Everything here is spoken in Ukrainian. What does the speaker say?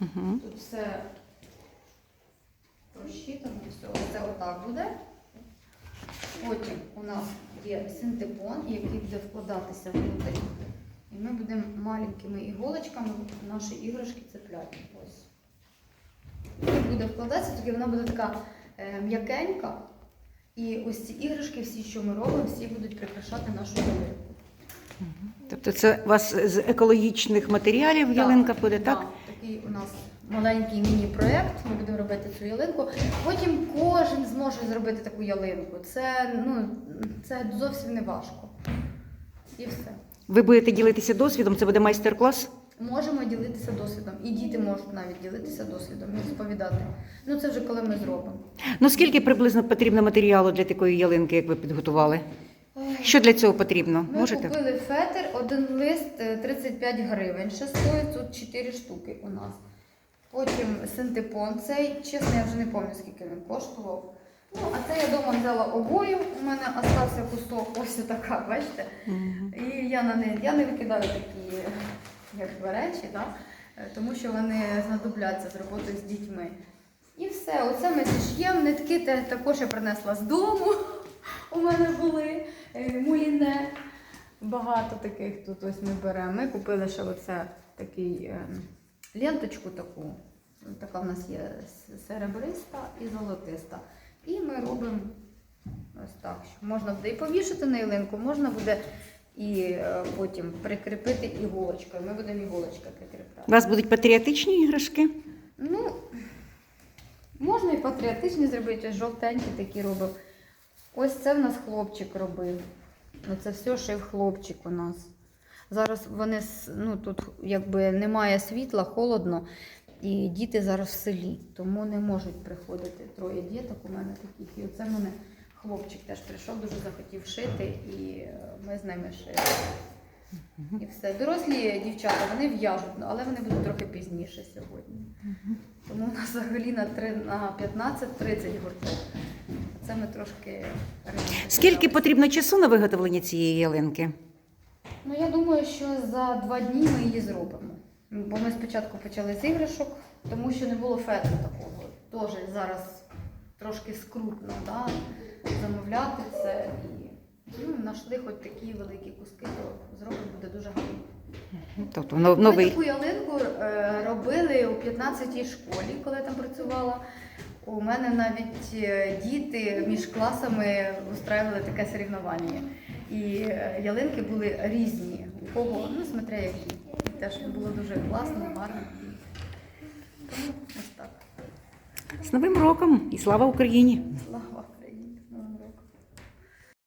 Угу. Тут все розчитано, все, це отак буде. Потім у нас є синтепон, який буде вкладатися внутрі. І ми будемо маленькими іголочками наші іграшки цепляти. Ось. І буде вкладатися, тоді вона буде така е, м'якенька. І ось ці іграшки, всі, що ми робимо, всі будуть прикрашати нашу ялинку. Тобто це у вас з екологічних матеріалів ялинка буде, так? Так, такий у нас маленький міні-проєкт. Ми будемо робити цю ялинку. Потім кожен зможе зробити таку ялинку. Це, ну, це зовсім не важко. І все. Ви будете ділитися досвідом, це буде майстер-клас? Можемо ділитися досвідом. І діти можуть навіть ділитися досвідом і розповідати. Ну це вже коли ми зробимо. Ну скільки приблизно потрібно матеріалу для такої ялинки, як ви підготували? Що для цього потрібно? Ми Можете? купили фетр, один лист е, 35 гривень. Ще стоїть тут 4 штуки у нас. Потім синтепон цей, чесно, я вже не пам'ятаю, скільки він коштував. Ну, а це я вдома взяла обоїв, у мене остався кусок, ось така, бачите? Мгм. І я на не, я не викидаю такі якби, речі, да? е, тому що вони знадобляться з роботою з дітьми. І все, оце ми зіш'ємо. Нитки також я принесла з дому. У мене були е, муїне. Багато таких тут ось ми беремо. Ми купили ще оце такий е, ленточку таку. Така в нас є серебриста і золотиста. І ми робимо ось так. Що можна буде і повішати на ялинку, можна буде і е, потім прикріпити іголочкою. Ми будемо іголочкою У вас будуть патріотичні іграшки? Ну, можна і патріотичні зробити, жовтенькі такі робив. Ось це в нас хлопчик робив. Ну, це все шив хлопчик у нас. Зараз вони ну, тут якби немає світла, холодно, і діти зараз в селі, тому не можуть приходити. Троє діток у мене таких. І оце в мене хлопчик теж прийшов, дуже захотів шити, і е, ми з ними шили. І все. Дорослі дівчата вони в'яжуть, але вони будуть трохи пізніше сьогодні. Тому у нас взагалі на 15-30 гуртів. Це ми трошки раніше Скільки потрібно часу на виготовлення цієї ялинки? Ну я думаю, що за два дні ми її зробимо. Бо ми спочатку почали з іграшок, тому що не було фетру такого. Теж зараз трошки скрутно да? замовляти це. І ну, знайшли хоч такі великі куски, то зробимо буде дуже гарно. Тобто но- Ми новий. таку ялинку е, робили у 15-й школі, коли я там працювала. У мене навіть е, діти між класами устраювали таке соревнування. І е, ялинки були різні. У кого, ну, смотря які. Теж було дуже класно, гарно. Тому ось так. З Новим роком і слава Україні!